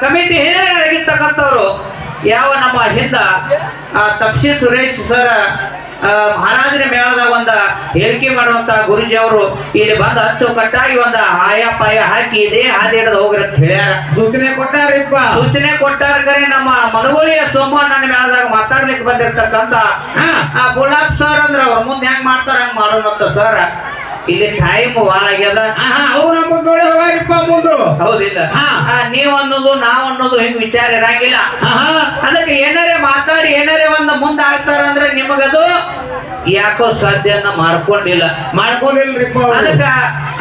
Committee ಹಿರಿಯರಾಗಿರ್ತಕ್ಕಂಥವ್ರು ಯಾವ ನಮ್ಮ ಹಿಂದ ಆ, ತಪ್ಸಿ ಸುರೇಶ್ ಸರ್ ಮಹಾರಾಜರ ಮೇಳದ ಒಂದ ಹೇಳಿಕೆ ಮಾಡುವಂತ ಗುರುಜಿ ಅವರು ಇಲ್ಲಿ ಬಂದು ಅಚ್ಚುಕಟ್ಟಾಗಿ ಒಂದ ಹಾಯ ಪಾಯ ಹಾಕಿ ಇದೇ ಹಾದಿ ಹಿಡಿದು ಹೋಗಿರತ್ ಹೇಳ್ಯಾರ. ಸೂಚನೆ ಕೊಟ್ಟಾರಿಪ್ಪ. ಸೂಚನೆ ಕೊಟ್ಟಾರ ಕರೆ ನಮ್ಮ ಮನಗೋಳಿಯ ಸೋಮಣ್ಣನ ಮೇಳದಾಗ ಮಾತಾಡ್ಲಿಕ್ಕೆ ಬಂದಿರ್ತಕ್ಕಂತ ಗುಲಾಬ್ ಸರ್ ಅಂದ್ರ ಅವ್ರ ಮುಂದೆ ಹೆಂಗ್ ಮಾಡ್ತಾರ ಹಂಗ್ ಮಾಡೋಣ ಸರ್. ಇಲ್ಲಿ ಟೈಮ್ ಭಾಳ ಆಗ್ಯದ. ನಮ್ಮ ನೋಡಿ ಹೋಗಾರಿಪ್ಪ ಮುಂದು ಹೌದಿಲ್ಲ. ನೀವ್ ಅನ್ನೋದು ನಾವ್ ಅನ್ನೋದು ಹಿಂಗ್ ವಿಚಾರ ಇರಂಗಿಲ್ಲ. ಅದಕ್ಕೆ ಏನಾರೇ ಮಾತಾಡಿ ಏನಾರೇ ಒಂದ್ ಮುಂದೆ ಆಗ್ತಾರಂದ್ರೆ ನಿಮಗದು ಯಾಕೋ ಸಾಧ್ಯನ ಮಾಡ್ಕೊಂಡಿಲ್ಲ. ಮಾಡ್ಕೊಂಡಿಲ್ರಿಪ್ಪ. ಅದಕ್ಕ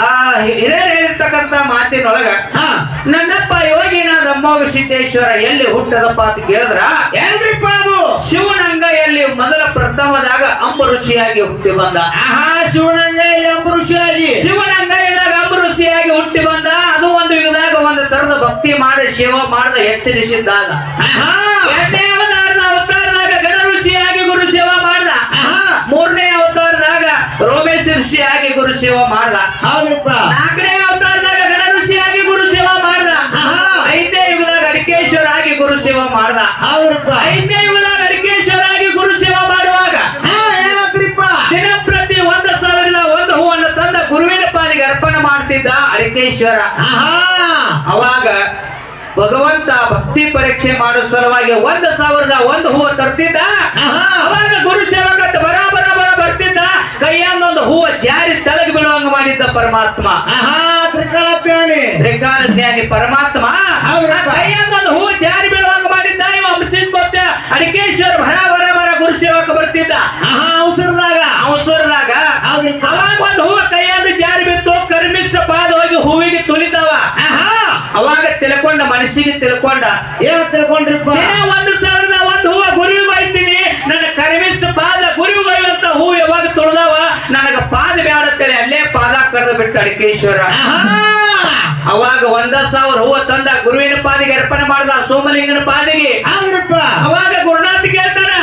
ಆ ಹಿರಿಯರು ಹೇಳಿರ್ತಕ್ಕಂತ ಮಾತಿನೊಳಗ ಹಾ. ನನ್ನಪ್ಪ ಯೋಗಿನ ರಮ್ಮೋಗ ಸಿದ್ದೇಶ್ವರ ಎಲ್ಲಿ ಹುಟ್ಟದಪ್ಪ ಅಂತ ಕೇಳಿದ್ರ? ಎಲ್ರಿಪ್ಪ ಅದು. ಶಿವನಂಗಯಲ್ಲಿ ಮೊದಲ ಪ್ರಥಮದಾಗ ಅಂಬ ಋಷಿಯಾಗಿ ಹುಟ್ಟಿ ಬಂದ. ಆಹಾ ಶಿವನಂಗ ಎಂಬರುಷಿಯಾಗಿ ಶಿವನಂಗಯ್ಯದಾಗ ಅಂಬ ಋಷಿಯಾಗಿ ಹುಟ್ಟಿ ಬಂದ ಅದು ಒಂದು ಯುಗದಾಗ ಒಂದು ತರದ ಭಕ್ತಿ ಮಾಡಿ ಶಿವ ಮಾಡದ ಎಚ್ಚರಿಸಿದ್ದಾಗ ಎರಡನೇ ಅವತಾರದ ಅವತಾರದಾಗ ಗಣ ಋಷಿಯಾಗಿ ಗುರು ಸೇವಾ ಮಾಡ್ದ. ಮೂರನೇ ಅವತಾರದಾಗ ರೋಮೇಶ್ ಋಷಿಯಾಗಿ ಗುರು ಸೇವಾ ಮಾಡ್ದ. ಹೌದ್ರಿಪ್ಪ. ನಾಲ್ಕನೇ ಅವತಾರದಾಗ ಗಣ ಋಷಿಯಾಗಿ ಗುರು ಸೇವಾ ಮಾಡ್ದ. ಐದನೇ ಯುಗದಾಗ ಅಡಿಕೇಶ್ವರ ಆಗಿ ಗುರು ಸೇವಾ ಮಾಡ್ದ. ಹೌದ್ರಿಪ್ಪ. ಐದನೇ ಯುಗದಾಗ ಆಹಾ! ಅವಾಗ ಭಗವಂತ ಭಕ್ತಿ ಪರೀಕ್ಷೆ ಮಾಡೋ ಸಲುವಾಗಿ ಒಂದ್ ಸಾವಿರದ ಒಂದು ಹೂವು ತರ್ತಿದ್ದ. ಆಹಾ. ಅವಾಗ ಗುರು ಸೇವಕ ಬರ ಬರ ಬರ ಬರ್ತಿದ್ದ. ಕೈಯನ್ನೊಂದು ಹೂವು ಜಾರಿ ತಳಗಿ ಬಿಡುವಂಗ ಮಾಡಿದ್ದ ಪರಮಾತ್ಮ. ಆಹಾ ತ್ರಿಕಾಲಜ್ಞಾನಿ ತ್ರಿಕಾಲ ಜ್ಞಾನಿ ಪರಮಾತ್ಮ ಕೈಯನ್ನೊಂದು ಹೂವು ಜಾರಿ ಬೀಳುವಂಗ ಮಾಡಿದ್ದ. ಇವ ಅಂಶಿನ್ ಅಡಿಕೇಶ್ವರ ಬರಾಬರ ಬರ ಬರ ಗುರು ಸೇವಕ ಬರ್ತಿದ್ದ. ಆಹಾ ಅವಸರದಾಗ. ಅವಸರದಾಗ. ಹೂವಿಗೆ ತುಳಿತಾವ ಅವಾಗ ತಿಳ್ಕೊಂಡ ಮನಸ್ಸಿಗೆ ತಿಳ್ಕೊಂಡ. ಏನ್ ತಿಳ್ಕೊಂಡ್ರಿಪ್ಪ ಒಂದು ಸಾವಿರದ ಒಂದು ಹೂವ ಗುರಿ ಬೈತೀನಿ. ನನ್ನ ಕರಿಮಿಷ್ಟ ಪಾದ ಗುರಿ ಒಯ್ಯುವಂತ ಹೂ ಯಾವಾಗ ತುಳಿದವ? ನನಗ ಪಾದ ಬ್ಯಾಡತ್ತೇಳಿ ಅಲ್ಲೇ ಪಾದ ಕರೆದು ಬಿಟ್ಟು ಅಡಿಕೇಶ್ವರ. ಅವಾಗ ಒಂದ ಸಾವಿರ ಹೂವ ತಂದ ಗುರುವಿನ ಪಾದಿಗೆ ಅರ್ಪಣೆ ಮಾಡ್ದ ಸೋಮಲಿಂಗನ ಪಾದಿಗೆ. ಅವಾಗ ಗುರುನಾಥ್ ಕೇಳ್ತಾನೇಶ್ವರ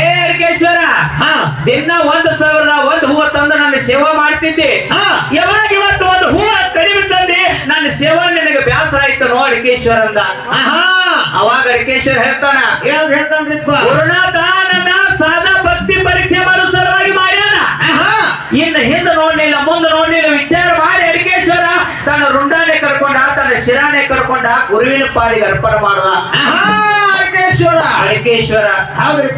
ಏ ಅಡಿಕೇಶ್ವರ ಹಾ. ದಿನ ಒಂದು ಸಾವಿರದ ಒಂದ್ ಹೂವ ತಂದು ನನ್ನ ಸೇವಾ ಮಾಡ್ತಿದ್ದೆ. ಹಾ. ಯಾವಾಗ ಇವತ್ತು ಒಂದು ಹೂವ ಕಡಿಮೆ ತಂದಿ ನನ್ನ ಸೇವಾ ನಿನಗೆ ಬ್ಯಾಸರ ಆಯ್ತು ನೋ ಅಡಿಕೇಶ್ವರ ಅಂದ ಅವಾಗ ಅಡಿಕೇಶ್ವರ ಹೇಳ್ತಾನ ಹೇಳ್ತಾನ್ರಿಪ್ಪ ಗುರುನಾಥ ನನ್ನ ಸಾದಾ ಭಕ್ತಿ ಪರೀಕ್ಷೆ ಮಾಡೋ ಸಲುವಾಗಿ ಮಾಡ್ಯಾನ. ಇನ್ನ ಹಿಂದೆ ನೋಡ್ಲಿಲ್ಲ ಮುಂದೆ ನೋಡ್ಲಿಲ್ಲ ವಿಚಾರ ಮಾಡಿ ಅಡಿಕೇಶ್ವರ ತನ್ನ ರುಂಡಾನೆ ಕರ್ಕೊಂಡ ತನ್ನ ಶಿರಾನೆ ಕರ್ಕೊಂಡ ಗುರುವಿನ ಪಾಲಿಗೆ ಅರ್ಪಣ ಮಾಡ್ದ ಅಡಿಕೇಶ್ವರ ಅಡಿಕೇಶ್ವರ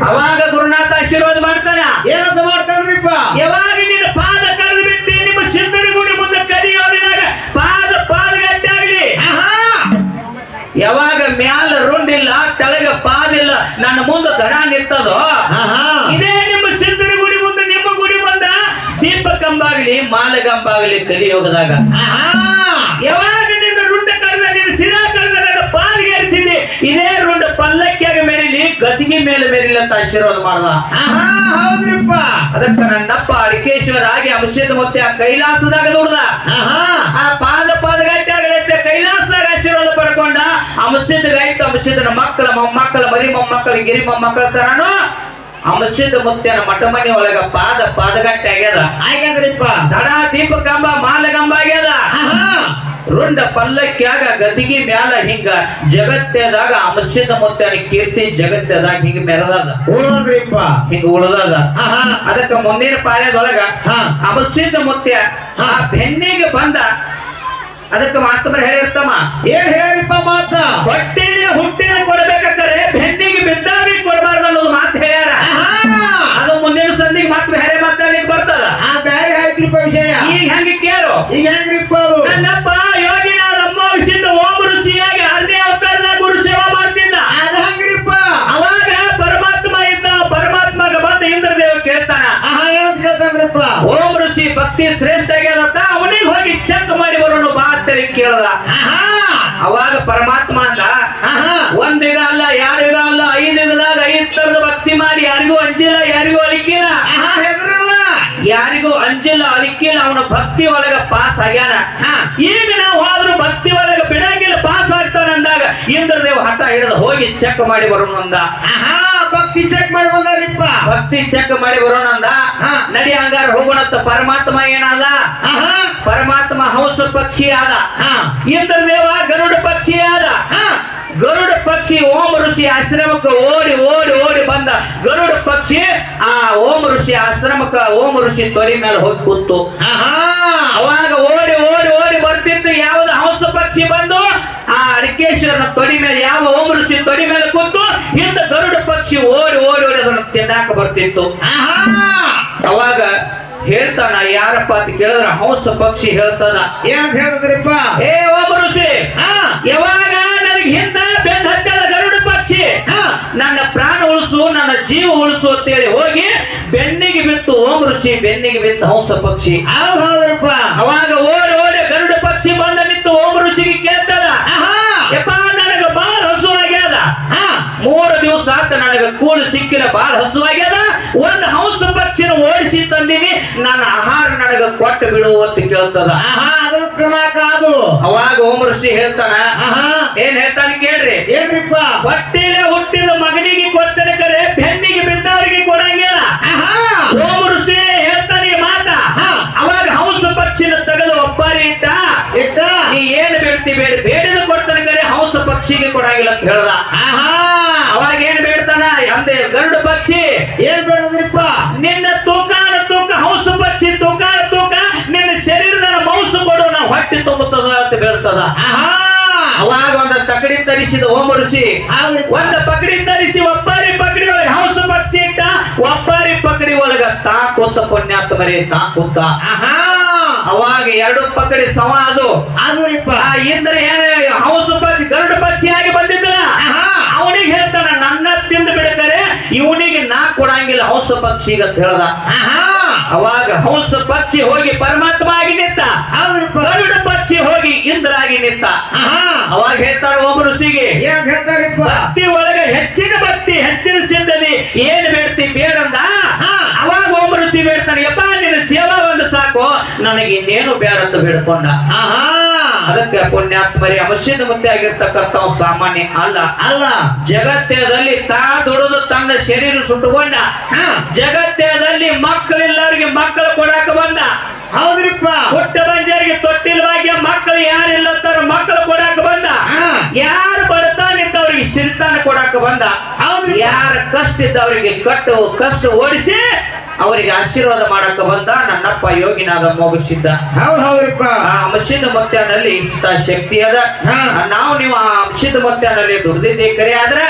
ಅವಾಗ ಗುರುನಾಥ ಆಶೀರ್ವಾದ ಮಾಡ್ತಾನ. ಏನಂತ ಮಾಡ್ತಾನ್ರಿಪ್ಪ? ಯಾವಾಗ ಯಾವಾಗ ಮ್ಯಾಲ ರುಂಡಿಲ್ಲ ತೆಳಗ ಪಾದಿಲ್ಲ ನನ್ನ ಮುಂದೆ ದಡ ನಿಂತದೋ ಇದೇ ನಿಮ್ಮ ಸಿದ್ಧರ ಗುಡಿ ಮುಂದೆ ನಿಮ್ಮ ಗುಡಿ ಬಂದ? ದೀಪ ಕಂಬಾಗ್ಲಿ ಮಾಲ ಕಂಬಾಗ್ಲಿ ಕಲಿಯೋಗದಾಗ ಯಾವಾಗ ನಿನ್ನ ರುಂಡ ಕಳೆದ ನಿನ್ನ ಸಿರಾ ಕಳೆದ ನನ್ನ ಪಾಲಿಗೆ ಹರಿಸಿದಿ ಇದೇ ರುಂಡ ಪಲ್ಲಕ್ಕಿಯಾಗ ಮೇರಿಲಿ ಗದಿಗೆ ಮೇಲೆ ಮೇರಿಲಿ ಅಂತ ಆಶೀರ್ವಾದ ಮಾಡ್ದ. ಅದಕ್ಕ ನನ್ನಪ್ಪ ಅಡಿಕೇಶ್ವರ ಆಗಿ ಅಭಿಷೇಕ ಮತ್ತೆ ಆ ಕೈಲಾಸದಾಗ ದುಡ್ದ. ಆಹಾ. ಆ ಪಾದ ಆಶೀರ್ವಾದ ಪಡ್ಕೊಂಡ ರೈತ ಗಾಯ್ತು ಅಂಶದ ಮಕ್ಕಳ ಮೊಮ್ಮಕ್ಕಳ ಮರಿ ಮೊಮ್ಮಕ್ಕಳ ಗಿರಿ ಮೊಮ್ಮಕ್ಕಳ ತರಾನು ಅಂಶದ ಮುತ್ಯನ ಮಠ ಮನೆ ಒಳಗ ಪಾದ ಪಾದಗಟ್ಟೆ ಆಗ್ಯದ. ಹಾಗಾದ್ರಿಪ್ಪ ದಡ ದೀಪ ಕಂಬ ಮಾಲಗಂಬ ಆಗ್ಯದ. ಆಹಾ. ರುಂಡ ಪಲ್ಲಕ್ಕಿಯಾಗ ಗದಿಗೆ ಮ್ಯಾಲ ಹಿಂಗ ಜಗತ್ತದಾಗ ಅಮಸ್ಯದ ಮುತ್ಯನ ಕೀರ್ತಿ ಜಗತ್ತದಾಗ ಹಿಂಗ ಮೆರದಾದ. ಉಳದ್ರಿಪ್ಪ ಹಿಂಗ ಉಳದಾದ. ಅದಕ್ಕ ಮುಂದಿನ ಪಾಳ್ಯದೊಳಗ ಹಾ. ಅಮಸಿದ್ದ ಮುತ್ಯ ಆ ಬೆನ್ನಿಗೆ ಬಂದ ಅದಕ್ಕೆ ಮಾತಂದ್ರೆ ಹೇಳಿರ್ತಮ್ಮ ಏನ್ ಹೇಳಿಪ್ಪ ಮಾತ ಹೊಟ್ಟೆಗೆ ಹುಟ್ಟಿನ ಕೊಡ್ಬೇಕಾದ್ರೆ ಬೆನ್ನಿಗೆ ಬಿದ್ದಾಗಿ ಕೊಡಬಾರ್ದು ಅನ್ನೋದು ಮಾತು ಹೇಳ್ಯಾರ. ಅದು ಮುಂದಿನ ಸಂದಿಗೆ ಮತ್ತೆ ಬೇರೆ ಅಲ್ಲಿಗೆ ಬರ್ತದ. ಆ ಬ್ಯಾರೆ ಆಯ್ತ್ರಿಪ್ಪ ವಿಷಯ. ಈಗ ಹೆಂಗೆ ಕೇಳು. ಈಗ ಹೆಂಗ್ರಿಪ್ಪ ನನ್ನಪ್ಪ ಯೋಗಿ ನಮ್ಮ ವಿಷಯದ ಓಂ ಋಷಿಯಾಗಿ ಅರ್ಧೇ ಅವತಾರದ ಗುರು ಸೇವಾ ಮಾಡ್ತಿದ್ದ. ಅದ ಹಂಗ್ರಿಪ್ಪ? ಅವಾಗ ಪರಮಾತ್ಮ ಇದ್ದ ಪರಮಾತ್ಮಗ ಬಂದ ಇಂದ್ರದೇವ್ ಕೇಳ್ತಾನ. ಆಹಾ ಏನಂತ ಕೇಳ್ತಾನ್ರಿಪ್ಪ? ಓಂ ಋಷಿ ಭಕ್ತಿ ಶ್ರೇಷ್ಠ ಆಗ್ಯದಂತ ಅವನಿಗೆ ಹೋಗಿ ಚೆಕ್ ಮಾಡಿ ಬರೋಣ ಬಾ ಅಂತೇಳಿ ಕೇಳ್ದ ಆಹಾ ಅವಾಗ ಪರಮಾತ್ಮ ಅಲ್ಲ. ಒಂದ್ ಇದ ಅಲ್ಲ ಯಾರು ಇದ ಅಲ್ಲ ಐದು ಐದ್ ತರದ ಭಕ್ತಿ ಮಾಡಿ ಯಾರಿಗೂ ಅಂಜಿಲ್ಲ ಯಾರಿಗೂ ಅಲಿಕ್ಕಿಲ್ಲ ಯಾರಿಗೂ ಅಂಜಿಲ್ಲ ಅಲಿಕ್ಕಿಲ್ಲ ಅವನ ಭಕ್ತಿ ಒಳಗ ಪಾಸ್ ಆಗ್ಯಾನ. ಈಗ ನಾವು ಆದ್ರೂ ಭಕ್ತಿ ಒಳಗ ಬಿಡಂಗಿಲ್ಲ ಪಾಸ್ ಆಗ್ತಾನಂದಾಗ ಅಂದಾಗ ಇಂದ್ರದೇವ ಹಠ ಹಿಡಿದು ಹೋಗಿ ಚೆಕ್ ಮಾಡಿ ಬರೋಣ ಅಂದ ಭಕ್ತ ಚೆಕ್ ಮಾಡಿ ಬಂದಾರಿಪ್ಪ. ಭಕ್ತಿ ಚೆಕ್ ಮಾಡಿ ಬರೋಣ ಅಂದ ಹಾ. ನಡಿ ಹಂಗಾರ ಹೋಗೋಣಂತ ಪರಮಾತ್ಮ ಏನಾದ? ಪರಮಾತ್ಮ ಹಂಸ ಪಕ್ಷಿ ಆದ. ಹಾ. ಇಂದ್ರ ದೇವ ಗರುಡ ಪಕ್ಷಿ ಆದ. ಹಾ. ಗರುಡ ಪಕ್ಷಿ ಓಂ ಋಷಿ ಆಶ್ರಮಕ್ಕೆ ಓಡಿ ಓಡಿ ಓಡಿ ಬಂದ. ಗರುಡ ಪಕ್ಷಿ ಆ ಓಂ ಋಷಿ ಆಶ್ರಮಕ್ಕ ಓಂ ಋಷಿ ತೊರಿ ಮೇಲೆ ಹೋಗಿ ಕೂತು. ಅವಾಗ ಅಡಿಕೇಶ್ವರನ ತೊಡಿ ಮೇಲೆ ಯಾವ ಓಂ ಋಷಿ ತೊಡಿ ಮೇಲೆ ಕೂತು ಇಂತ ಗರುಡ ಪಕ್ಷಿ ಓಡಿ ಓಡಿ ಓಡಿ ಅದನ್ನು ತಿನ್ನಾಕ ಬರ್ತಿತ್ತು. ಅವಾಗ ಹೇಳ್ತಾನ ಯಾರಪ್ಪ ಅಂತ ಕೇಳಿದ್ರ ಹಂಸ ಪಕ್ಷಿ ಹೇಳ್ತಾನ. ಏನ್ ಹೇಳಿದ್ರಿಪ್ಪ? ಏ ಹಾ! ಯಾವಾಗ ನನಗೆ ಹಿಂದ ಬೆಂದ ಹತ್ತದ ಗರುಡ ಪಕ್ಷಿ? ಹಾ! ನನ್ನ ಪ್ರಾಣ ಉಳಿಸು ನನ್ನ ಜೀವ ಉಳಿಸು ಅಂತೇಳಿ ಹೋಗಿ ಬೆನ್ನಿಗೆ ಬಿತ್ತು ಓಂ ಋಷಿ ಬೆನ್ನಿಗೆ ಬಿತ್ತು ಹಂಸ ಪಕ್ಷಿ. ಅವಾಗ ಓ ಅವಾಗ ಮೂರು ನನಗೆ ಕೂಳು ಸಿಕ್ಕಿಲ್ಲ ಬಾಳ ಹಸುವಾಗ್ಯದ. ಒಂದು ಹಂಸ ಪಕ್ಷಿನ ಓಡಿಸಿ ತಂದೀನಿ. ನನ್ನ ಆಹಾರ ನನಗ ಕೊಟ್ಟು ಬಿಡು ಅಂತ ಕೇಳ್ತದ. ಅದು. ಅವಾಗ ಋಷಿ ಹೇಳ್ತಾನ ಆಹಾ. ಏನ್ ಹೇಳ್ತಾನೆ ಕೇಳ್ರಿ. ಏನ್ರಿಪ್ಪ? ಹೊಟ್ಟೆಲೆ ಹುಟ್ಟಿದ ಮಗನಿಗೆ ಕೊಡ್ತಾರೆ ಕರೆ ಬೆನ್ನಿಗೆ ಬಿದ್ದವರಿಗೆ ಕೊಡಂಗಿಲ್ಲ. ಆಹಾ. ಓಂ ಋಷಿ ಹೇಳ್ತಾನೆ ಮಾತ. ಅವಾಗ ಹಂಸ ಪಕ್ಷಿನ ತೆಗೆದು ಒಪ್ಪಾರಿ ಇಟ್ಟ. ಇಟ್ಟ? ನೀ ಏನ್ ಬೇಡ್ತಿ ಬೇಡ ಬೇಡಿದ ಕೊಡ್ತಾನೆ ಕರೆ ಹಂಸ ಪಕ್ಷಿಗೆ ಕೊಡಂಗಿಲ್ಲ ಅಂತ ಹೇಳ್ದ. ಒಂದು ತಕಡಿ ತರಿಸಿದ ಓಂ ಋಷಿ ಹೌದ್ರಿಪ್ಪ ಒಂದು ಪಕಡಿ ತರಿಸಿ ಒಬ್ಬರಿ ಪಕಡಿ ಒಳಗೆ ಹೌಸ್ ಪಕ್ಷಿ ಇಟ್ಟ ಒಪ್ಪಾರಿ ಪಕಡಿ ಒಳಗ ತಾ ಕೂತ ಪುಣ್ಯಾತ್ಮ ಮರಿ ತಾ ಕೂತ ಅವಾಗ ಎರಡು ಪಕಡಿ ಸಮ ಅದು. ಇಂದ್ರ ಏನ ಹಂಸ ಪಕ್ಷಿ ಗರುಡ ಪಕ್ಷಿಯಾಗಿ ಬಂದಿದ್ದಲ್ಲ? ಅವನಿಗೆ ಹೇಳ್ತಾನ ನನ್ನ ತಿಂದು ಬಿಡ್ತಾರೆ ಇವನಿಗೆ ನಾ ಕೊಡಂಗಿಲ್ಲ ಹೌಸು ಪಕ್ಷಿ ಅಂತ ಹೇಳ್ದ. ಅವಾಗ ಹಂಸ ಪಕ್ಷಿ ಹೋಗಿ ಪರಮಾತ್ಮ ಆಗಿ ನಿಂತ ಗರುಡ ಪಕ್ಷಿ ಹೋಗಿ ಇಂದ್ರ ಆಗಿ ನಿಂತ ಅವಾಗ ಹೇಳ್ತಾರ ಒಬ್ಬ ಋಷಿಗೆ ಭಕ್ತಿ ಒಳಗೆ ಹೆಚ್ಚಿನ ಭಕ್ತಿ ಹೆಚ್ಚಿನ ಸಿದ್ಧತೆ ಏನ್ ಬೇಡ್ತಿ ಬೇಡಂದ. ಅವಾಗ ಒಬ್ಬ ಋಷಿ ಬೇಡ್ತಾನೆ ಯಪ್ಪ ನಿನ್ನ ಸೇವಾ ಒಂದು ಸಾಕು ನನಗೆ ಇನ್ನೇನು ಬೇಡಂತ ಬೇಡ್ಕೊಂಡ ಆಹಾ. ಅದಕ್ಕೆ ಪುಣ್ಯಾತ್ಮರಿ ಅವಶ್ಯದ ಮುಂದೆ ಆಗಿರ್ತಕ್ಕಂಥ ಸಾಮಾನ್ಯ ಅಲ್ಲ. ಅಲ್ಲ. ಜಗತ್ತದಲ್ಲಿ ತಾ ದುಡಿದು ತನ್ನ ಶರೀರ ಸುಟ್ಟುಕೊಂಡ ಜಗತ್ತದಲ್ಲಿ ಮಕ್ಕಳೆಲ್ಲರಿಗೆ ಮಕ್ಕಳು ಕೊಡಾಕ ಬಂದ. ಹೌದ್ರಿಪ್ಪ. ಹುಟ್ಟ ಬಂಜರಿಗೆ ತೊಟ್ಟಿಲ್ ಭಾಗ್ಯ ಮಕ್ಕಳು ಯಾರಿಲ್ಲ ಅಂತಾರ ಮಕ್ಕಳು ಕೊಡಾಕ ಬಂದ. ಯಾರು ಬರ್ತಾನೆ ಅವ್ರಿಗೆ ಸಿರಿತಾನ ಕೊಡಾಕ ಬಂದ. ಹೌದ್ರಿ ಯಾರ ಕಷ್ಟ ಇದ್ದವರಿಗೆ ಕಟ್ಟು ಕಷ್ಟ ಓಡಿಸಿ ಅವರಿಗೆ ಆಶೀರ್ವಾದ ಮಾಡಕ್ಕೆ ಬಂದ ನನ್ನಪ್ಪ ಯೋಗಿನಾದ ಮೋಗಿಸಿದ್ದ. ಹೌದು ಹೌದ್ರಿಪ್ಪ. ಆ ಅಂಶದ ಮತ್ಯಾನಲ್ಲಿ ಇಂಥ ಶಕ್ತಿ ಅದ. ಹಾ. ನಾವು ನೀವು ಆ ಅಂಶದ ಮತ್ಯಾನಲ್ಲಿ ದುಡ್ದಿದ್ದೆ ಕರೆ ಆದ್ರೆ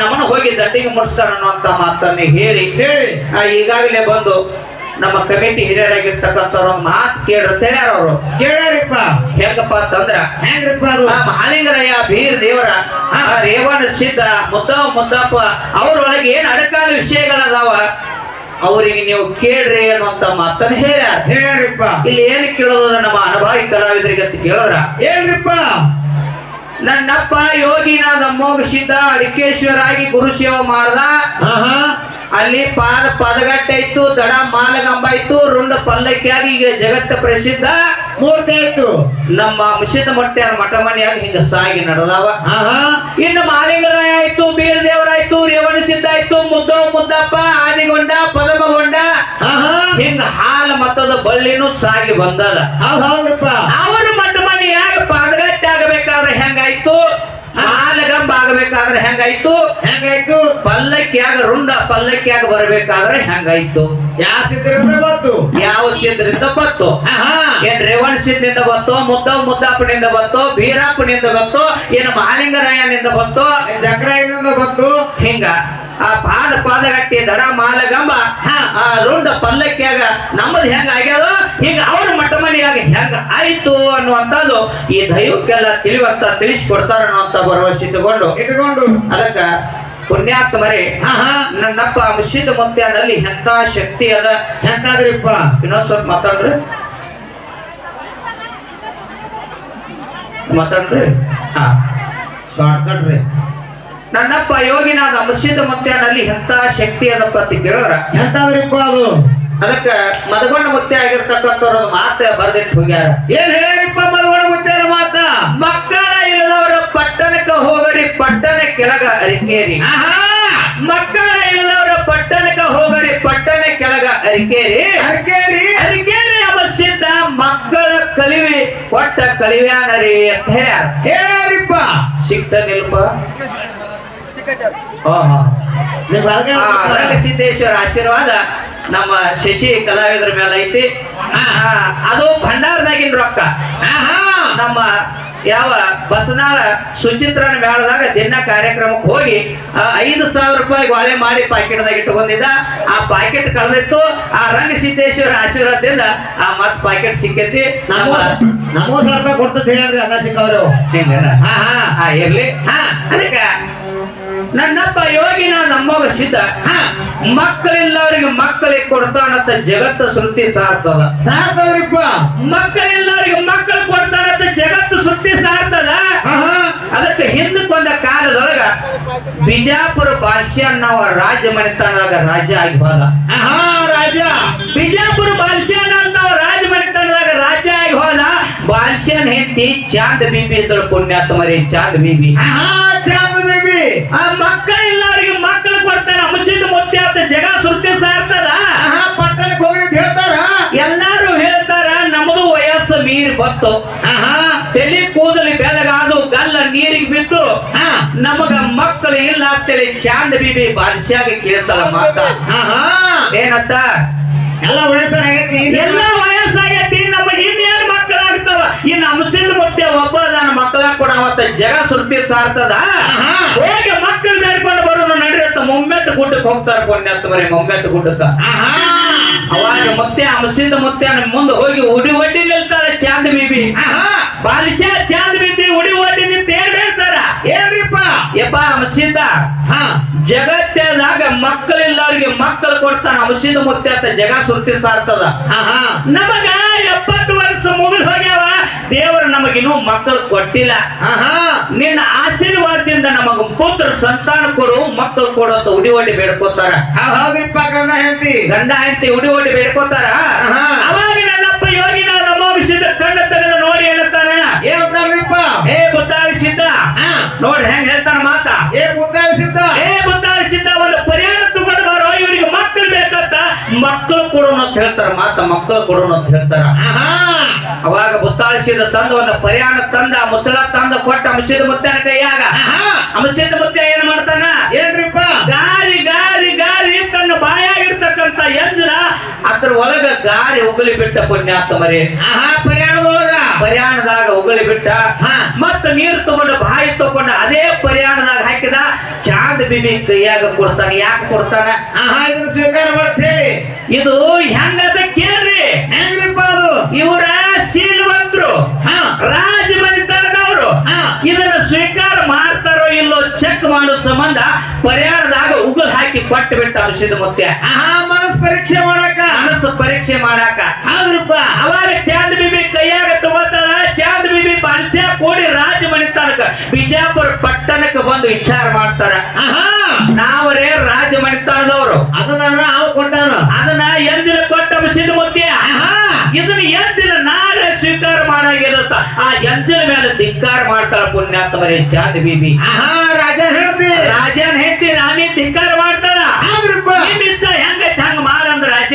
ನಮ್ಮನ್ನ ಹೋಗಿ ದಂಡಿಗೆ ಮುಡಿಸ್ತಾರ ಅನ್ನುವಂತ ಮಾತನ್ನ ಹೇಳಿ. ಈಗಾಗಲೇ ಬಂದು ನಮ್ಮ ಕಮಿಟಿ ಹಿರಿಯರಾಗಿರ್ತಕ್ಕಂಥವ್ರ ಮಾತು ಕೇಳಿರುತ್ತೆ ಅವರು ಕೇಳ್ಯಾರಿಪ್ಪ. ಹೆಂಗಪ್ಪ ಅಂತಂದ್ರ ಹೆಂಗ್ರಿಪ್ಪ ಮಹಾಲಿಂಗರಯ್ಯ ಬೀರ್ ದೇವರ ರೇವಣ ಸಿದ್ಧ ಮುದ್ದ ಮುದ್ದಪ್ಪ ಅವ್ರೊಳಗೆ ಏನ್ ಅಡಕಾದ ವಿಷಯಗಳದಾವ ಅವರಿಗೆ ನೀವು ಕೇಳ್ರಿ ಅನ್ನುವಂತ ಮಾತನ್ನ ಹೇಳ್ಯಾರ. ಹೇಳ್ಯಾರಿಪ್ಪ ಇಲ್ಲಿ ಏನು ಕೇಳೋದು ನಮ್ಮ ಅನುಭವಿ ಕಲಾವಿದರಿಗೆ ಅಂತ ಕೇಳಿದ್ರ? ಏನ್ರಿಪ್ಪ ನನ್ನಪ್ಪ ಯೋಗಿನ ನಮ್ಮೋಗಿಸಿದ್ದ ಅಡಿಕೇಶ್ವರ ಅಡಿಕೇಶ್ವರಾಗಿ ಗುರು ಸೇವ ಮಾಡ್ದ ಅಲ್ಲಿ ಪಾದ ಪದಗಟ್ಟೆ ಇತ್ತು ದಡ ಮಾಲಗಂಬ ಇತ್ತು ರುಂಡ ಪಲ್ಲಕ್ಕಿಯಾಗಿ ಈಗ ಜಗತ್ತ ಪ್ರಸಿದ್ಧ. ಮೂರ್ತಿ ಆಯ್ತು ನಮ್ಮ ಮುಷಿದ ಮೊಟ್ಟೆ ಮಠ ಮನೆಯಾಗಿ ಹಿಂಗ ಸಾಗಿ ನಡೆದಾವ. ಇನ್ನು ಮಾಲಿಂಗರಾಯ ಆಯ್ತು ಬೀರ್ ದೇವರಾಯ್ತು ರೇವಣ ಸಿದ್ಧ ಆಯ್ತು ಮುದ್ದ ಮುದ್ದಪ್ಪ ಆದಿಗೊಂಡ ಪದಮಗೊಂಡ. ಹಿಂಗ ಹಾಲು ಮತ್ತದ ಬಳ್ಳಿನೂ ಸಾಗಿ ಬಂದದ. ಹೌದ್ ಹೌದ್ರಿಪ್ಪ ಅವರು ಮಠ ಮನೆಯಾಗ ಪಾದಗಟ್ಟೆ ಆಗಬೇಕಾದ್ರೆ ಹೆಂಗಾಯ್ತು ಮಾಲಗಂಬ ಆಗಬೇಕಾದ್ರೆ ಹೆಂಗಾಯ್ತು? ಹೆಂಗಾಯ್ತು? ಪಲ್ಲಕ್ಕಿಯಾಗ ರುಂಡ ಪಲ್ಲಕ್ಕಿಯಾಗ ಬರಬೇಕಾದ್ರೆ ಹೆಂಗಾಯ್ತು? ಯಾವ ಸಿದ್ಧರಿಂದ ಬಂತು? ಯಾವ ಸಿದ್ಧರಿಂದ ಬತ್ತು ಏನ್ ರೇವಣ ಸಿದ್ಧದಿಂದ ಬತ್ತೋ ಮುದ್ದ ಮುದ್ದಪ್ಪನಿಂದ ಬತ್ತೋ ಬೀರಪ್ಪನಿಂದ ಬತ್ತೋ ಏನು ಮಹಾಲಿಂಗರಾಯನಿಂದ ಬತ್ತೋ ಚಕ್ರಾಯನಿಂದ ಬಂತು. ಹಿಂಗ. ಆ ಪಾದ ಪಾದಗಟ್ಟಿ ದಡ ಮಾಲಗಂಬ ಹಾ. ಆ ರುಂಡ ಪಲ್ಲಕ್ಕಿಯಾಗ ನಮ್ಮದು ಹೆಂಗ ಆಗ್ಯದ ಹಿಂಗ ಅವ್ರ ಮಠ ಮನೆಯಾಗ ಹೆಂಗ ಆಯ್ತು ಅನ್ನುವಂಥದ್ದು ಈ ದೈವಕ್ಕೆಲ್ಲ ತಿಳಿವಂತ ತಿಳಿಸ್ಕೊಡ್ತಾರ ಅನ್ನುವಂತ ಭರವಸೆ ಇಟ್ಟುಕೊಂಡು ಇಟ್ಕೊಂಡು ಅದಕ್ಕ ಹಾ ಹಾ ನನ್ನಪ್ಪ ಮುಷಿದ ಮುತ್ಯಾನಲ್ಲಿ ಎಂತ ಶಕ್ತಿ ಅದ? ಎಂತಾದ್ರಿಪ್ಪ? ಇನ್ನೊಂದ್ ಸ್ವಲ್ಪ ಮಾತಾಡ್ರಿ. ಮಾತಾಡ್ರಿ. ಹಾ. ಶಾರ್ಟ್ ಕಟ್ರಿ ನನ್ನಪ್ಪ ಯೋಗಿನಾದ ಮುಷಿದ ಮುತ್ಯಾನಲ್ಲಿ ಎಂತ ಶಕ್ತಿ ಅದಪ್ಪ ಅಂತ ಕೇಳಿದ್ರ? ಎಂತಾದ್ರಿಪ್ಪ ಅದು? ಅದಕ್ಕ ಮದಗೊಂಡ ಮುತ್ತೆ ಆಗಿರ್ತಕ್ಕಂಥವ್ರ ಮಾತ ಮಾತು ಬರ್ದಿಟ್ಟು ಹೋಗ್ಯಾರ. ಏನ್ ಹೇಳಿಪ್ಪ ಮದಗೊಂಡ ಮುತ್ತೆ ಮಾತ? ಮಕ್ಕಳ ಇಲ್ಲದವರ ಪಟ್ಟಣಕ್ಕ ಹೋಗರಿ ಪಟ್ಟಣ ಕೆಳಗ ಅರಿಕೇರಿ. ಆಹಾ! ಮಕ್ಕಳ ಇಲ್ಲದವರ ಪಟ್ಟಣಕ್ಕ ಹೋಗರಿ ಪಟ್ಟಣ ಕೆಳಗ ಅರಿಕೇರಿ. ಅರಿಕೇರಿ? ಅರಿಕೇರಿ ಅವಶ್ಯದ ಮಕ್ಕಳ ಕಲಿವಿ ಕೊಟ್ಟ ಕಲಿವ್ಯಾನರಿ ಅಂತ ಹೇಳ್ಯಾರ. ಹೇಳ್ಯಾರಿಪ್ಪ? ಸಿಕ್ತ ನಿಲ್ಪ. ಸಿಕ್ಕ ಅದಕ್ಕೆ ಆ ರಂಗಸಿದ್ದೇಶ್ವರ ಆಶೀರ್ವಾದ. ನಮ್ಮ ಶಶಿ ಕಲಾವಿದರ ಮೇಲೆ ಐತಿ. ಆ, ಅದು ಭಂಡಾರದಾಗಿನ ರೊಕ್ಕ. ನಮ್ಮ ಯಾವ ಬಸನಾಳ ಸುಚಿತ್ರನ ಮೇಳದಾಗ ದಿನ ಕಾರ್ಯಕ್ರಮಕ್ಕೆ ಹೋಗಿ ಆ, ಐದು ಸಾವಿರ ರೂಪಾಯಿ ಗೋಳೆ ಮಾಡಿ ಪಾಕೆಟ್ದಾಗ ಇಟ್ಟುಕೊಂಡಿದ್ದ. ಆ ಪಾಕೆಟ್ ಕಳೆದಿತ್ತು. ಆ ರಂಗ ಸಿದ್ದೇಶ್ವರ ಆಶೀರ್ವಾದದಿಂದ ಆ ಮತ್ ಪಾಕೆಟ್ ಸಿಕ್ಕೈತಿ. ನಮೋ ನಮ್ಮ ನಮೋ ಸಾವಿರ ರೂಪಾಯಿ ಕೊಡ್ತದೆ ಹೇಳ್ರಿ ಅದ ಸಿಕ್ಕವರು? ಹಾ ಹಾ. ಆ ಇರ್ಲಿ. ಹಾ ಅದಕ್ಕ ನನ್ನಪ್ಪ ಯೋಗಿನ ನಮ್ಮವ ಸಿದ್ಧ. ಹಾ ಮಕ್ಕಳಿಲ್ಲವರಿಗೆ ಮಕ್ಕಳಿಗೆ ಕೊಡ್ತಾನಂತ ಜಗತ್ತು ಶ್ರುತಿ ಸಾರ್ತದ ಸಾರ್ತದ್ರಿಪ್ಪ ಮಕ್ಕಳೆಲ್ಲರಿಗೆ ಮಕ್ಕಳು ಕೊಡ್ತಾನಂತ ಜಗತ್ತು ಶ್ರುತಿ ಸಾರ್ತದ. ಅದಕ್ಕೆ ಹಿಂದಕ್ಕೊಂದ ಕಾಲದೊಳಗ ಬಿಜಾಪುರ ಬಾದ್ಶಾಹ್ ರಾಜ್ಯ ಮನೆತನದಾಗ ರಾಜ ಆಗಿ ಹೋದ ರಾಜ. ಬಿಜಾಪುರ ಬಾಲ್ಶಿಯನ್ ನಾವು ರಾಜ್ಯ ಮನೆತನದಾಗ ರಾಜ ಆಗಿ ಹೋದ ಬಾದ್ಶಾಹ್ ಹೆಂಡತಿ ಚಾಂದ್ ಬೀಬಿ ಇದ್ದಳು ಪುಣ್ಯಾತ್ಮರಿ ಚಾಂದ್ ಬೀಬಿ. ಚಾಂದ್ ಚಾಂದ ಬೇಬಿ. ಆ ಮಕ್ಕಳಿಲ್ಲ ಮಕ್ಕಳು ಕೊಡ್ತಾನೆ ಅಂಶದ ಅಂತ ಜಗ ಸುರ್ತಿ ಸಾರ್ತದ ಪಟ್ಟಣಕ್ಕೆ ಹೋಗಿ ಹೇಳ್ತಾರ? ಎಲ್ಲಾರು ಹೇಳ್ತಾರ ನಮ್ದು ವಯಸ್ಸು ಮೀರ್ ಬತ್ತು ಆಹಾ. ತಲೆ ಕೂದಲಿ ಬೆಳಗಾದು ಗಲ್ಲ ನೀರಿಗೆ ಬಿತ್ತು. ಹಾ. ನಮಗ ಮಕ್ಕಳು ಇಲ್ಲ ಅಂತೇಳಿ ಚಾಂದ ಬೀಬಿ ಬಾದ್ಶಾಗ ಕೇಳ್ತಾರ ಮಾತ. ಆಹಾ. ಏನಂತ? ಎಲ್ಲ ವಯಸ್ಸಾಗೈತಿ. ಎಲ್ಲ ವಯಸ್ಸಾಗೈತಿ. ನಮಗ ಇನ್ನೇನು ಮಕ್ಕಳಾಗ್ತಾವ? ಇನ್ನು ಅಂಶದ ಮತ್ತೆ ಒಬ್ಬ ನನ್ನ ಮಕ್ಕಳ ಕೂಡ ಅವತ್ತ ಜಗ ಸುರ್ತಿ ಸಾರ್ತದ. ಹೋಗಿ ಮಕ್ಕಳು ಅಂತ ಮೊಮ್ಮೆಟ್ಟು ಗುಡ್ಡಕ್ಕೆ ಹೋಗ್ತಾರ ಪುಣ್ಯತ್ ಬರೀ ಮೊಮ್ಮೆಟ್ಟು ಗುಡ್ಡಕ್ಕ ಅವಾಗ ಮತ್ತೆ ಅಮಸಿಂದ ಮತ್ತೆ ಮುಂದೆ ಹೋಗಿ ಉಡಿ ಒಡ್ಡಿ ನಿಲ್ತಾರ ಚಾಂದ್ ಬೀಬಿ. ಬಾಲಿಶ ಚಾಂದ್ ಬೀಬಿ ಉಡಿ ಒಡ್ಡಿ ನಿಂತ ಏನ್ ಹೇಳ್ತಾರ? ಏನ್ರಿಪ್ಪ? ಯಪ್ಪ ಜಗತ್ತಾಗ ಹಾ. ಜಗತ್ತದಾಗ ಮಕ್ಕಳಿಲ್ಲವ್ರಿಗೆ ಮಕ್ಕಳು ಕೊಡ್ತಾನ ಅಮಸಿಂದ ಮುತ್ತೆ ಅಂತ ಜಗ ಸುರ್ತಿ ಸಾರ್ತದ. ನಮಗ ಎಪ್ಪತ್ತು ವರ್ಷ ಮುಗಿದು ಹೋಗ್ಯಾವ ದೇವರು ನಮಗಿನ್ನೂ ಮಕ್ಕಳು ಕೊಟ್ಟಿಲ್ಲ. ಆಹಾ. ನಿನ್ನ ಆಶೀರ್ವಾದದಿಂದ ನಮಗ ಪುತ್ರ ಸಂತಾನ ಕೊಡು ಮಕ್ಕಳು ಕೊಡು ಅಂತ ಉಡಿ ಒಡ್ಡಿ ಬೇಡ್ಕೋತಾರ. ಗಂಡ ಹೆಂಡತಿ. ಗಂಡ ಹೆಂಡತಿ ಉಡಿ ಒಡ್ಡಿ ಬೇಡ್ಕೋತಾರ. ಅವಾಗ ನನ್ನಪ್ಪ ಯೋಗಿನ ನಮೋವಿಸಿದ ಕಣ್ಣ ತೆಗೆದು ನೋಡಿ ಹೇಳ್ತಾನ ಹೇಳ್ತಾರ್ರಿಪ್ಪ ಏ ಗೊತ್ತಾಗಿಸಿದ್ದ ಹಾ. ನೋಡಿ ಹೆಂಗ್ ಹೇಳ್ತಾನ ಮಾತಾ. ಏ ಗೊತ್ತಾಗಿಸಿದ್ದ ಏ ಮಕ್ಕಳು ಕೊಡೋಣ ಅಂತ ಹೇಳ್ತಾರ ಮಾತ ಮಕ್ಕಳು ಕೊಡೋಣ ಅಂತ ಹೇಳ್ತಾರ. ಅವಾಗ ಬುತ್ತಾಳಿಸಿದ ತಂದು ಒಂದು ಪರಿಹಾರ ತಂದ ಮುಚ್ಚಳ ತಂದ ಕೊಟ್ಟ ಅಂಶದ ಮುತ್ತನ ಕೈಯಾಗ. ಅಂಶದ ಮುತ್ತ ಏನ್ ಮಾಡ್ತಾನ? ಏನ್ರಿಪ್ಪ? ಗಾರಿ ಗಾರಿ ಗಾರಿ ತನ್ನ ಬಾಯಾಗಿರ್ತಕ್ಕಂತ ಎಂದ್ರ ಅದ್ರ ಒಳಗ ಗಾರಿ ಉಗುಲಿ ಬಿಟ್ಟ ಪುಣ್ಯಾತ್ಮರಿ ಮರಿ. ಆಹಾ ಪರಿಯಾಣದಾಗ ಬಿಟ್ಟ ಮತ್ತ ನೀರು ತಗೊಂಡು ಬಾಯಿ ತಗೊಂಡ ಅದೇ ಪರಿಯಾಣದಾಗ ಹಾಕಿದ ಚಾಂದ್ ಬಿಬಿ ಕೈಯಾಗ ಕೊಡ್ತಾನೆ ಯಾಕೆ ಕೊಡ್ತಾನ? ಸ್ವೀಕಾರ ಮಾಡ್ತೇವೆ ಇದು ಹೆಂಗದ ಕೇಳ್ರಿ. ಹೆಂಗ್ರಿಪ್ಪ ಅದು? ಇವರ ಶೀಲವಂತರು. ಹಾ. ರಾಜ ಮನೆತನದವರು ಹಾ. ಇದನ್ನ ಸ್ವೀಕಾರ ಮಾಡ್ತಾರೋ ಇಲ್ಲೋ ಚೆಕ್ ಮಾಡೋ ಸಂಬಂಧ ಪರಿಹಾರದಾಗ ಉಗುಲ್ ಹಾಕಿ ಕೊಟ್ಟು ಬಿಟ್ಟ ಔಷಧ ಮತ್ತೆ ಮನಸ್ ಪರೀಕ್ಷೆ ಮಾಡಾಕ. ಮನಸ್ಸು ಪರೀಕ್ಷೆ ಮಾಡಾಕ. ಹೌದ್ರಪ್ಪ. ಅವಾಗ ಚಾಂದ್ ಬಿಬಿ ಕೈಯಾಗ ತಗೋತಾಳ ಬಿಜಾಪುರ ಪಟ್ಟಣಕ್ಕೆ ಬಂದು ವಿಚಾರ ಮಾಡ್ತಾರ. ಆಹಾ! ನಾವರೇ ರಾಜ ಮಾಡಿದವರು ಅದನ್ನ ನಾವು ಕೊಟ್ಟಾನ ಅದನ್ನ ಎಂದಿನ ಕೊಟ್ಟ ಸಿದ್ಧ ಮುಖ್ಯ ಆಹಾ! ಇದನ್ನ ಎಂದಿನ ನಾಳೆ ಸ್ವೀಕಾರ ಮಾಡಾಗಿರುತ್ತ ಆ ಎಂಜಿನ ಮೇಲೆ ಧಿಕ್ಕಾರ ಮಾಡ್ತಾಳ ಪುಣ್ಯಾತ್ಮರೇ ಚಾಂದ್ ಬೀಬಿ. ಆಹಾ ರಾಜ ಹೇಳ್ತಿ. ರಾಜನ್ ಹೆಂಡತಿ ನಾನೇ ಧಿಕ್ಕಾರ ಮಾಡ್ತಾರ ಹೆಂಗೈತೆ ಹಂಗ ಮಾಡಂದ್ರ ರಾಜ?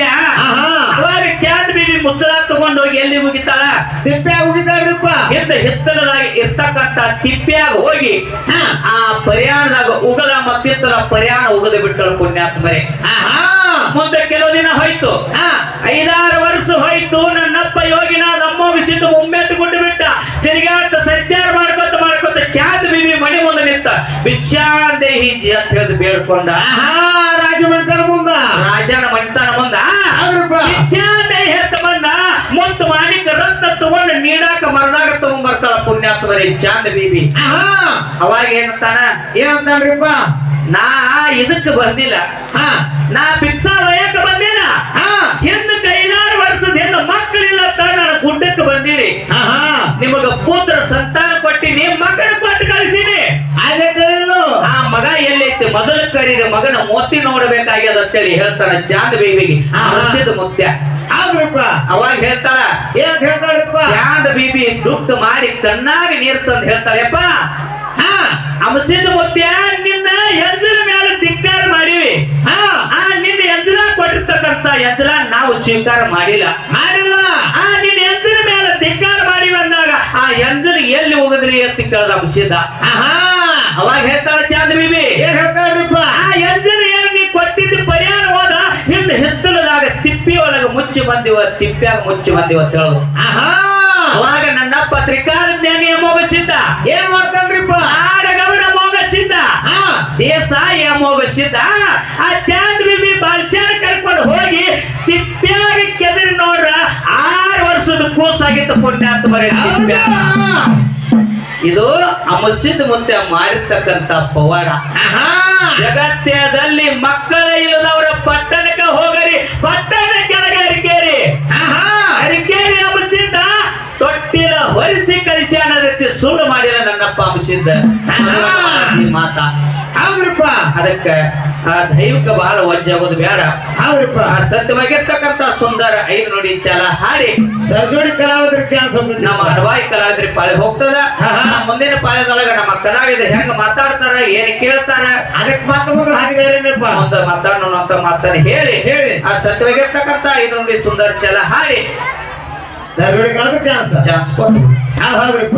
ಅವಾಗ ಚಾಂದ್ ಬೀಬಿ ಮುಚ್ಚಳ ತಗೊಂಡೋಗಿ ಎಲ್ಲಿ ಮುಗಿತಾಳ? ತಿಪ್ಪೆ ಹೋಗಿದ್ದಾರ್ರಿಪ್ಪ ಹಿಂದ ಹಿತ್ತಲದಾಗಿ ಇರ್ತಕ್ಕಂತ ತಿಪ್ಪ್ಯಾಗ ಹೋಗಿ. ಆ ಪ್ರಯಾಣದಾಗ ಉಗಲ ಮತ್ತಿತ್ತರ ಪರಿಯಾಣ ಉಗದು ಬಿಟ್ಟಳು ಪುಣ್ಯಾತ್ಮರೇ. ಮುಂದೆ ಕೆಲವು ದಿನ ಹೋಯ್ತು. ಹಾ. ಐದಾರು ವರ್ಷ ಹೋಯ್ತು ನನ್ನಪ್ಪ ಯೋಗಿನ ನಮ್ಮ ವಿಷಯದ ಒಮ್ಮೆತ್ತು ಗುಂಡು ಬಿಟ್ಟ. ತಿರುಗಾಟ ಸಂಚಾರ ಮಾಡ್ಕೊತ ಮಾಡ್ಕೊತ ಚಾತ ಬಿಬಿ ಮಣಿ ಮುಂದೆ ನಿಂತ. ಭಿಕ್ಷಾದೇಹಿ ಅಂತ ಹೇಳಿದ್ ಬೇಡ್ಕೊಂಡ. ರಾಜ ಮಂತರ ಮುಂದ. ರಾಜನ ಮಣಿತನ ಮುಂದ. ಭಿಕ್ಷಾದೇಹಿ ಅಂತ ತಗೊಂಡು ನೀಡಾಕ ಮರದಾಗ ತಗೊಂಡ್ಬರ್ತಾಳ ಪುಣ್ಯಾತ್ಮರಿ ಚಾಂದ ಬೀಬಿ ಅವಾಗ ಏನಂತಾನ? ಏನಂತಾನ್ರಿಪ್ಪ? ನಾ ಇದಕ್ಕೆ ಬಂದಿಲ್ಲ. ಹಾ. ನಾ ಭಿಕ್ಷಾ ಬಂದಿಲ್ಲ. ಹಾ. ಹಿಂದಕ್ಕೆ ಕೈಲಾರ ವರ್ಷದ ಹೆಣ್ಣು ಮಕ್ಕಳಿಲ್ಲ ತಾನ ನಾನು ಗುಡ್ಡಕ್ಕೆ ಬಂದಿರಿ ಹಾ ನಿಮಗ ಪುತ್ರ ಸಂತಾನ ಕೊಟ್ಟಿನಿ ಮಕ್ಕಳ ಕೊಟ್ಟು ಕಳಿಸೀನಿ. ಆ ಮಗ ಎಲ್ಲೈತಿ ಮೊದಲು ಕರೀರ ಮಗನ ಮೋತಿ ನೋಡಬೇಕಾಗ್ಯದ ಅಂತೇಳಿ ಹೇಳ್ತಾನ ಚಾಂದ್ ಬೀಬಿಗೆ ಆ ವರ್ಷದ ಮುತ್ಯ. ಆದ್ರಪ್ಪ ಅವಾಗ ಹೇಳ್ತಾಳ ಏನ್ ಹೇಳ್ತಾಳಪ್ಪ ಚಾಂದ್ ಬೀಬಿ ದುಃಖ ಮಾಡಿ ಕಣ್ಣಾಗಿ ನೀರ್ ತಂದು ಹೇಳ್ತಾಳೆಪ್ಪ ಹಾ. ಅಂಶದ ಮುತ್ಯ ನಿನ್ನ ಹೆಂಜಲ ಮೇಲೆ ಧಿಕ್ಕಾರ ಕೊಟ್ಟಿರ್ತಕ್ಕಂತ ಯಜ್ಲ ನಾವು ಸ್ವೀಕಾರ ಮಾಡಿಲ್ಲ. ಮಾಡಿಲ್ಲ. ಆ ನಿನ್ನ ಎಂಜಿನ ಮೇಲೆ ಧಿಕ್ಕಾರ ಮಾಡಿ ಬಂದಾಗ ಆ ಎಂಜಿನ ಎಲ್ಲಿ ಹೋಗದ್ರಿ ಅಂತ ಕೇಳ್ದ ಮುಷಿದ ಆಹಾ. ಅವಾಗ ಹೇಳ್ತಾಳ ಚಾಂದ್ ಬಿಬಿ. ಏನ್ ಹೇಳ್ತಾಳ್ರಿಪ್ಪ? ಆ ಎಂಜಿನ ಏನ್ ನೀ ಕೊಟ್ಟಿದ್ದ ಪರಿಹಾರ ಹೋದ ಹಿಂದ ಹೆತ್ತಲದಾಗ ತಿಪ್ಪಿ ಒಳಗ ಮುಚ್ಚಿ ಬಂದಿವ ತಿಪ್ಪ್ಯಾಗ ಮುಚ್ಚಿ ಬಂದಿವ ಅಂತ ಹೇಳುದು. ಆಹಾ! ಅವಾಗ ನನ್ನಪ್ಪ ತ್ರಿಕಾಲಜ್ಞಾನಿಯ ಮೋಗಸಿದ್ದ ಏನ್ ಮಾಡ್ತಾನ್ರಿಪ್ಪ ಆಡಗವನ ಮೋಗಸಿದ್ದ ಹಾ. ದೇಸಾಯ ಮೋಗಸಿದ್ದ ಆ ಚಾಂದ್ ಬಿಬಿ ಬಾಲ್ಸ್ಯಾರ ಕರ್ಕೊಂಡು ಹೋಗಿ ತಿಪ್ಪ್ಯಾಗ ಕೆದರಿ ನೋಡ್ರ ಆರು ವರ್ಷದ ಕೂಸಾಗಿತ್ತು ಪುಣ್ಯಾತ್ ಬರೀ ತಿಪ್ಪ್ಯಾಗ. ಇದು ಆ ಮಸೀದ್ ಮುಂದೆ ಮಾಡಿರ್ತಕ್ಕಂತ ಪವಾಡ. ಜಗತ್ತದಲ್ಲಿ ಮಕ್ಕಳ ಇಲ್ಲದವರ ಪಟ್ಟಣಕ್ಕೆ ಹೋಗರಿ. ಪಟ್ಟಣ ಕೆಳಗೆ ಅರಿಕೇರಿ ಆಹಾ ಅರಿಕೇರಿ ಅಂಬಸಿದ್ದ ತೊಟ್ಟಿಲ ಹೊರಿಸಿ ಕಳಿಸಿ ಅನ್ನೋ ರೀತಿ ಸುಳ್ಳು ಮಾಡಿಲ್ಲ ಈ ಮಾತ ಹೌದ್ರಿಪ್ಪ ಅದಕ್ಕೆ ಆ ದೈವಿಕ ಬಹಳ ವಜ್ಜಾಗೋದು ಬೇಡ. ಆದ್ರಪ್ಪ ಆ ಸತ್ಯವಾಗಿರ್ತಕ್ಕಂತ ಸುಂದರ ಐದು ನೋಡಿ ಚಾಲ ಹಾರಿ. ಸರ್ಜೋಡಿ ಕಲಾವಿದ್ರ ಚಾನ್ಸ್ ನಮ್ಮ ಅಡವಾಯಿ ಕಲಾವಿದ್ರಿ ಪಾಳೆ ಹೋಗ್ತದ. ಮುಂದಿನ ಪಾಳೆದೊಳಗ ನಮ್ಮ ಕಲಾವಿದ ಹೆಂಗ ಮಾತಾಡ್ತಾರ ಏನ್ ಕೇಳ್ತಾರ. ಅದಕ್ಕೆ ಮಾತು ಬಂದ್ರೆ ಹಾಗೆ ಒಂದು ಮಾತಾಡೋಣ ಅಂತ ಮಾತಾಡಿ ಹೇಳಿ. ಹೇಳಿ. ಆ ಸತ್ಯವಾಗಿರ್ತಕ್ಕಂತ ಐದು ನೋಡಿ ಸುಂದರ ಚಾಲ ಹಾರಿ. ಸರ್ಜೋಡಿ ಕಲಾವಿದ್ರ ಚಾನ್ಸ್ ಚಾನ್ಸ್ ಕೊಟ್ಟು. ಹೌದು ಹೌದ್ರಿಪ್ಪ